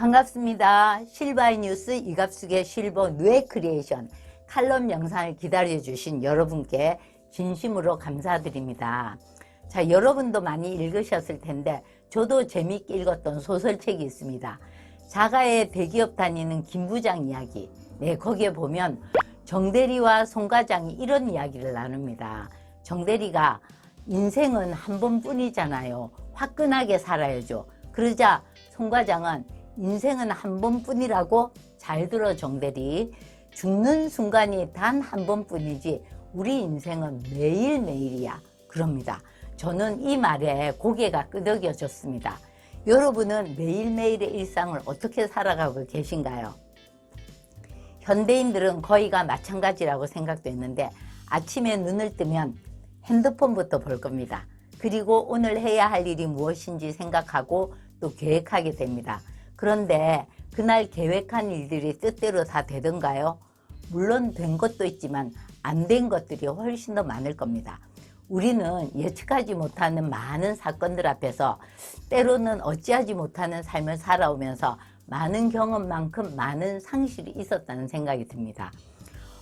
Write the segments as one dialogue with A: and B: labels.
A: 반갑습니다. 실바이 뉴스 이갑숙의 실버 뇌 크리에이션 칼럼 영상을 기다려주신 여러분께 진심으로 감사드립니다. 자, 여러분도 많이 읽으셨을 텐데 저도 재미있게 읽었던 소설책이 있습니다. 자가의 대기업 다니는 김 부장 이야기. 네, 거기에 보면 정대리와 송 과장이 이런 이야기를 나눕니다. 정대리가 인생은 한 번뿐이잖아요. 화끈하게 살아야죠. 그러자 송 과장은 인생은 한 번뿐이라고 잘 들어 정대리. 죽는 순간이 단 한 번뿐이지 우리 인생은 매일매일이야. 그럽니다. 저는 이 말에 고개가 끄덕여졌습니다. 여러분은 매일매일의 일상을 어떻게 살아가고 계신가요? 현대인들은 거의가 마찬가지라고 생각됐는데 아침에 눈을 뜨면 핸드폰부터 볼 겁니다. 그리고 오늘 해야 할 일이 무엇인지 생각하고 또 계획하게 됩니다. 그런데 그날 계획한 일들이 뜻대로 다 되던가요? 물론 된 것도 있지만 안 된 것들이 훨씬 더 많을 겁니다. 우리는 예측하지 못하는 많은 사건들 앞에서 때로는 어찌하지 못하는 삶을 살아오면서 많은 경험만큼 많은 상실이 있었다는 생각이 듭니다.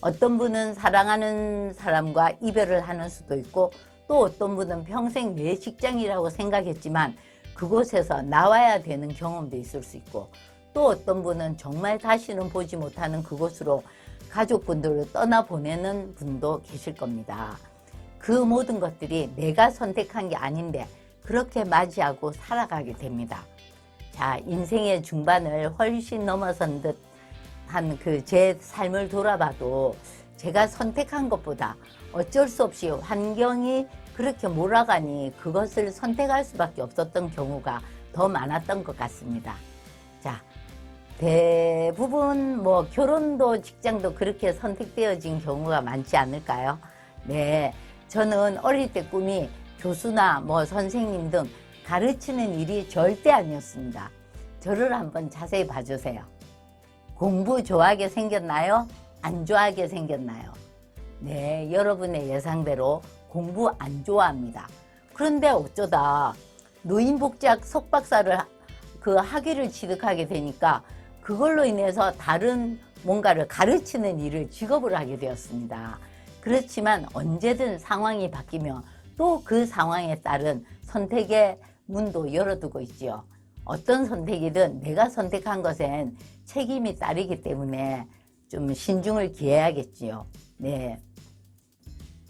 A: 어떤 분은 사랑하는 사람과 이별을 하는 수도 있고 또 어떤 분은 평생 내 직장이라고 생각했지만 그곳에서 나와야 되는 경험도 있을 수 있고 또 어떤 분은 정말 다시는 보지 못하는 그곳으로 가족분들을 떠나보내는 분도 계실 겁니다. 그 모든 것들이 내가 선택한 게 아닌데 그렇게 맞이하고 살아가게 됩니다. 자, 인생의 중반을 훨씬 넘어선 듯 한 그 제 삶을 돌아봐도 제가 선택한 것보다 어쩔 수 없이 환경이 그렇게 몰아가니 그것을 선택할 수밖에 없었던 경우가 더 많았던 것 같습니다. 자, 대부분 뭐 결혼도 직장도 그렇게 선택되어진 경우가 많지 않을까요? 네. 저는 어릴 때 꿈이 교수나 뭐 선생님 등 가르치는 일이 절대 아니었습니다. 저를 한번 자세히 봐주세요. 공부 좋아하게 생겼나요? 안 좋아하게 생겼나요? 네, 여러분의 예상대로 공부 안 좋아합니다. 그런데 어쩌다 노인복지학 석박사를 그 학위를 취득하게 되니까 그걸로 인해서 다른 뭔가를 가르치는 일을 직업을 하게 되었습니다. 그렇지만 언제든 상황이 바뀌면 또 그 상황에 따른 선택의 문도 열어두고 있지요. 어떤 선택이든 내가 선택한 것엔 책임이 따르기 때문에 좀 신중을 기해야겠지요. 네.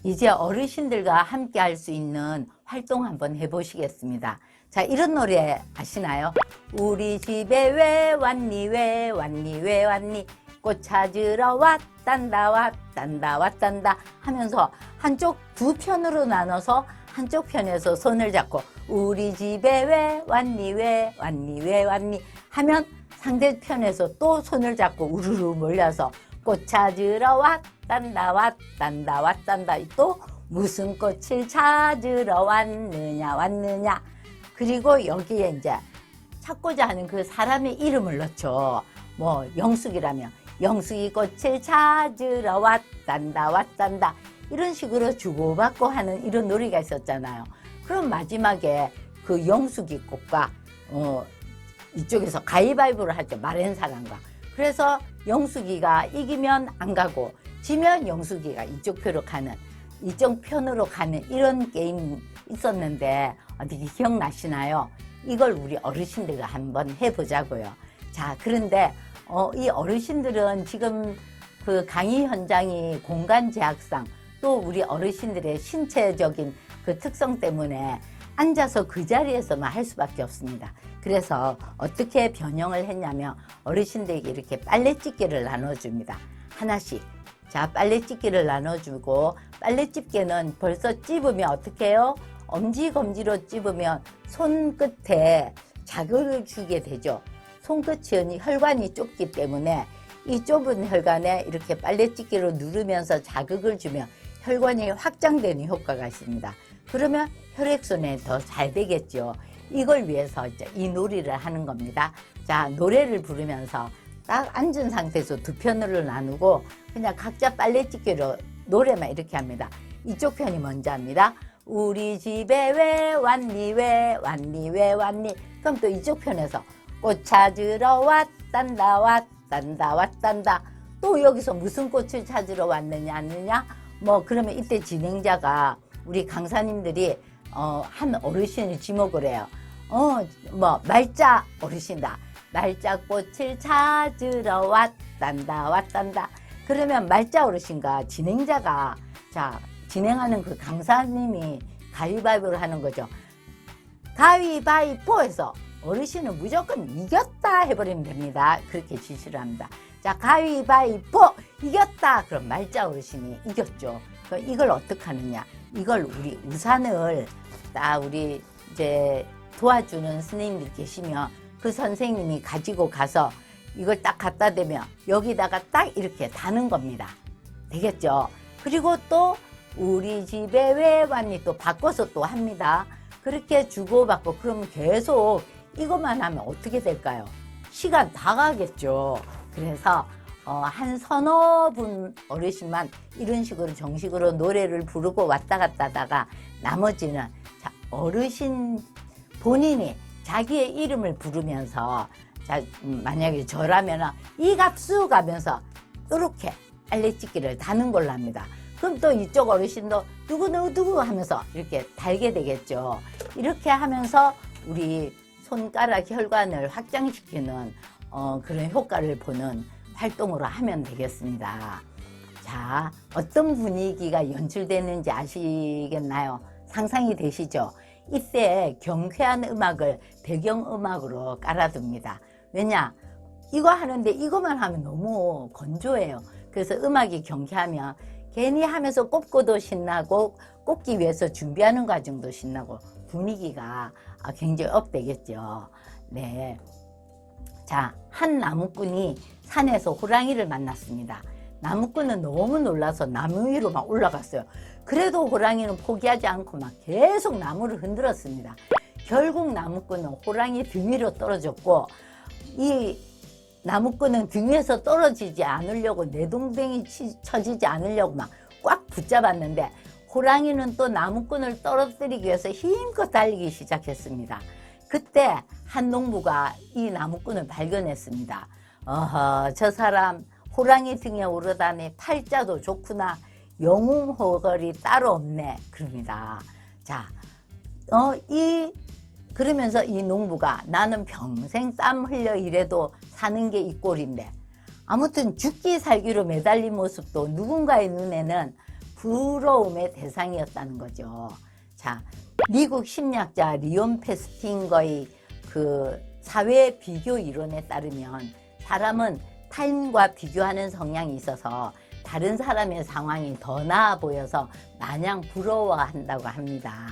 A: 이제 어르신들과 함께 할 수 있는 활동 한번 해보시겠습니다. 자, 이런 노래 아시나요? 우리 집에 왜 왔니, 왜 왔니, 왜 왔니? 꽃 찾으러 왔단다, 왔단다, 왔단다 하면서 한쪽 두 편으로 나눠서 한쪽 편에서 손을 잡고 우리 집에 왜 왔니, 왜 왔니, 왜 왔니? 하면 상대편에서 또 손을 잡고 우르르 몰려서 꽃 찾으러 왔단다, 왔단다, 왔단다. 또 무슨 꽃을 찾으러 왔느냐, 왔느냐. 그리고 여기에 이제 찾고자 하는 그 사람의 이름을 넣죠. 뭐 영숙이라면 영숙이 꽃을 찾으러 왔단다 왔단다 이런 식으로 주고받고 하는 이런 놀이가 있었잖아요. 그럼 마지막에 그 영숙이 꽃과 어 이쪽에서 가위바위보를 하죠. 마른 사람과. 그래서 영숙이가 이기면 안 가고 지면 영숙이가 이쪽 표로 가는 이쪽 편으로 가는 이런 게임 있었는데 어떻게 기억나시나요? 이걸 우리 어르신들과 한번 해보자고요. 자, 그런데 어, 이 어르신들은 지금 그 강의 현장이 공간 제약상 또 우리 어르신들의 신체적인 그 특성 때문에 앉아서 그 자리에서만 할 수밖에 없습니다. 그래서 어떻게 변형을 했냐면 어르신들에게 이렇게 빨래집게를 나눠줍니다. 하나씩. 자, 빨래집게를 나눠주고 빨래집게는 벌써 찝으면 어떻게 해요? 엄지검지로 찝으면 손끝에 자극을 주게 되죠. 손끝이 혈관이 좁기 때문에 이 좁은 혈관에 이렇게 빨래집게로 누르면서 자극을 주면 혈관이 확장되는 효과가 있습니다. 그러면 혈액순환이 더 잘 되겠죠. 이걸 위해서 이제 이 놀이를 하는 겁니다. 자, 노래를 부르면서 딱 앉은 상태에서 두 편으로 나누고 그냥 각자 빨래집게로 노래만 이렇게 합니다. 이쪽 편이 먼저 합니다. 우리 집에 왜 왔니 왜 왔니 왜 왔니 그럼 또 이쪽 편에서 꽃 찾으러 왔단다 왔단다 왔단다 또 여기서 무슨 꽃을 찾으러 왔느냐 않느냐 뭐 그러면 이때 진행자가 우리 강사님들이 어, 한 어르신을 지목을 해요. 어, 뭐 말자 어르신다. 말자 꽃을 찾으러 왔단다 왔단다. 그러면 말자 어르신과 진행자가 자 진행하는 그 강사님이 가위바위보를 하는 거죠. 가위바위보에서 어르신은 무조건 이겼다 해버리면 됩니다. 그렇게 지시를 합니다. 자, 가위바위보 이겼다. 그럼 말자 어르신이 이겼죠. 그럼 이걸 어떻게 하느냐? 이걸 우리 우산을 딱 우리 이제 도와주는 선생님들 계시면 그 선생님이 가지고 가서 이걸 딱 갖다 대면 여기다가 딱 이렇게 다는 겁니다. 되겠죠? 그리고 또 우리 집에 왜 왔니 또 바꿔서 또 합니다. 그렇게 주고받고 그러면 계속 이것만 하면 어떻게 될까요? 시간 다 가겠죠. 그래서 어, 한 서너 분 어르신만 이런 식으로 정식으로 노래를 부르고 왔다 갔다 하다가 나머지는 자, 어르신 본인이 자기의 이름을 부르면서 자, 음, 만약에 저라면 이 갑수 가면서 이렇게 알레찍기를 다는 걸로 합니다. 그럼 또 이쪽 어르신도 누구 누구 누구 하면서 이렇게 달게 되겠죠. 이렇게 하면서 우리 손가락 혈관을 확장시키는 어, 그런 효과를 보는 활동으로 하면 되겠습니다. 자, 어떤 분위기가 연출되는지 아시겠나요? 상상이 되시죠? 이때 경쾌한 음악을 배경음악으로 깔아둡니다. 왜냐? 이거 하는데 이것만 하면 너무 건조해요. 그래서 음악이 경쾌하면 괜히 하면서 꼽고도 신나고 꼽기 위해서 준비하는 과정도 신나고 분위기가 아, 굉장히 업되겠죠. 네. 자, 한 나무꾼이 산에서 호랑이를 만났습니다. 나무꾼은 너무 놀라서 나무 위로 막 올라갔어요. 그래도 호랑이는 포기하지 않고 막 계속 나무를 흔들었습니다. 결국 나무꾼은 호랑이 등 위로 떨어졌고, 이 나무꾼은 등 위에서 떨어지지 않으려고 내동댕이 치- 쳐지지 않으려고 막 꽉 붙잡았는데 호랑이는 또 나무꾼을 떨어뜨리기 위해서 힘껏 달리기 시작했습니다. 그때 한 농부가 이 나무꾼을 발견했습니다. 어허, 저 사람 호랑이 등에 오르다니 팔자도 좋구나. 영웅 호걸이 따로 없네. 그럽니다. 자, 어, 이, 그러면서 이 농부가 나는 평생 땀 흘려 일해도 사는 게 이 꼴인데 아무튼 죽기 살기로 매달린 모습도 누군가의 눈에는 부러움의 대상이었다는 거죠. 자, 미국 심리학자 리온 페스팅거의 그 사회 비교 이론에 따르면 사람은 타인과 비교하는 성향이 있어서 다른 사람의 상황이 더 나아 보여서 마냥 부러워한다고 합니다.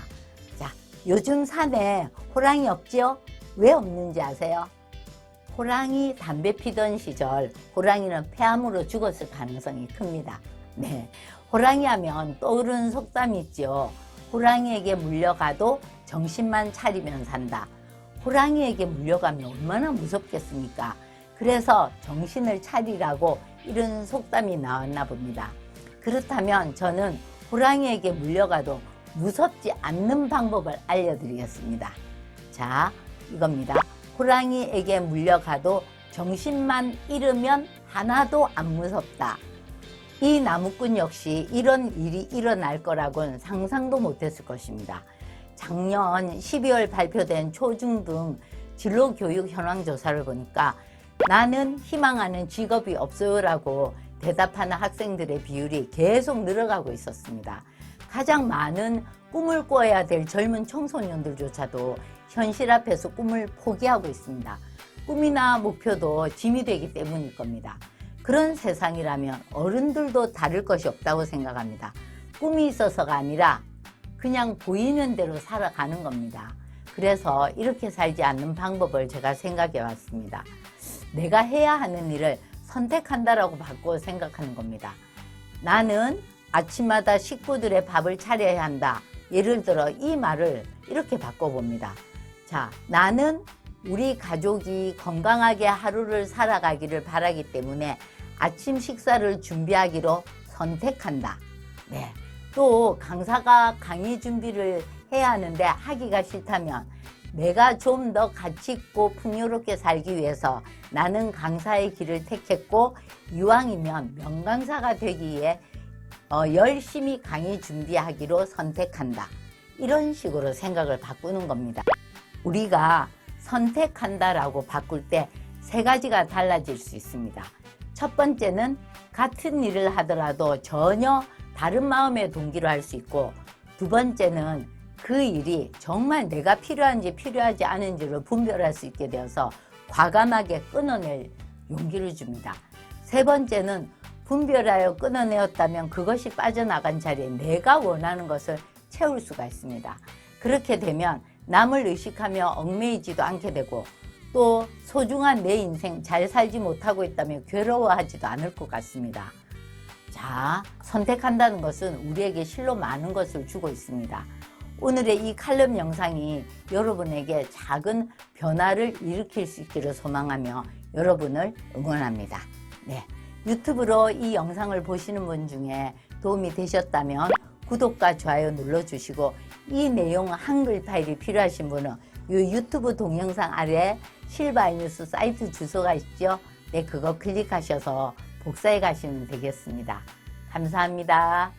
A: 자, 요즘 산에 호랑이 없지요? 왜 없는지 아세요? 호랑이 담배 피던 시절 호랑이는 폐암으로 죽었을 가능성이 큽니다. 네. 호랑이 하면 떠오르는 속담이 있죠. 호랑이에게 물려가도 정신만 차리면 산다. 호랑이에게 물려가면 얼마나 무섭겠습니까? 그래서 정신을 차리라고 이런 속담이 나왔나 봅니다. 그렇다면 저는 호랑이에게 물려가도 무섭지 않는 방법을 알려드리겠습니다. 자, 이겁니다. 호랑이에게 물려가도 정신만 잃으면 하나도 안 무섭다. 이 나무꾼 역시 이런 일이 일어날 거라고는 상상도 못했을 것입니다. 작년 12월 발표된 초중등 진로교육 현황 조사를 보니까 나는 희망하는 직업이 없어요라고 대답하는 학생들의 비율이 계속 늘어가고 있었습니다. 가장 많은 꿈을 꿔야 될 젊은 청소년들조차도 현실 앞에서 꿈을 포기하고 있습니다. 꿈이나 목표도 짐이 되기 때문일 겁니다. 그런 세상이라면 어른들도 다를 것이 없다고 생각합니다. 꿈이 있어서가 아니라 그냥 보이는 대로 살아가는 겁니다. 그래서 이렇게 살지 않는 방법을 제가 생각해 왔습니다. 내가 해야 하는 일을 선택한다라고 바꿔 생각하는 겁니다. 나는 아침마다 식구들의 밥을 차려야 한다. 예를 들어 이 말을 이렇게 바꿔봅니다. 자, 나는 우리 가족이 건강하게 하루를 살아가기를 바라기 때문에 아침 식사를 준비하기로 선택한다. 네. 또 강사가 강의 준비를 해야 하는데 하기가 싫다면 내가 좀 더 가치 있고 풍요롭게 살기 위해서 나는 강사의 길을 택했고 이왕이면 명강사가 되기 위해 어, 열심히 강의 준비하기로 선택한다. 이런 식으로 생각을 바꾸는 겁니다. 우리가 선택한다라고 바꿀 때 세 가지가 달라질 수 있습니다. 첫 번째는 같은 일을 하더라도 전혀 다른 마음의 동기로 할 수 있고 두 번째는 그 일이 정말 내가 필요한지 필요하지 않은지를 분별할 수 있게 되어서 과감하게 끊어낼 용기를 줍니다. 세 번째는 분별하여 끊어내었다면 그것이 빠져나간 자리에 내가 원하는 것을 채울 수가 있습니다. 그렇게 되면 남을 의식하며 얽매이지도 않게 되고 또 소중한 내 인생 잘 살지 못하고 있다면 괴로워하지도 않을 것 같습니다. 자, 선택한다는 것은 우리에게 실로 많은 것을 주고 있습니다. 오늘의 이 칼럼 영상이 여러분에게 작은 변화를 일으킬 수 있기를 소망하며 여러분을 응원합니다. 네. 유튜브로 이 영상을 보시는 분 중에 도움이 되셨다면 구독과 좋아요 눌러주시고 이 내용 한글 파일이 필요하신 분은 이 유튜브 동영상 아래 실바이뉴스 사이트 주소가 있죠. 네, 그거 클릭하셔서 복사해 가시면 되겠습니다. 감사합니다.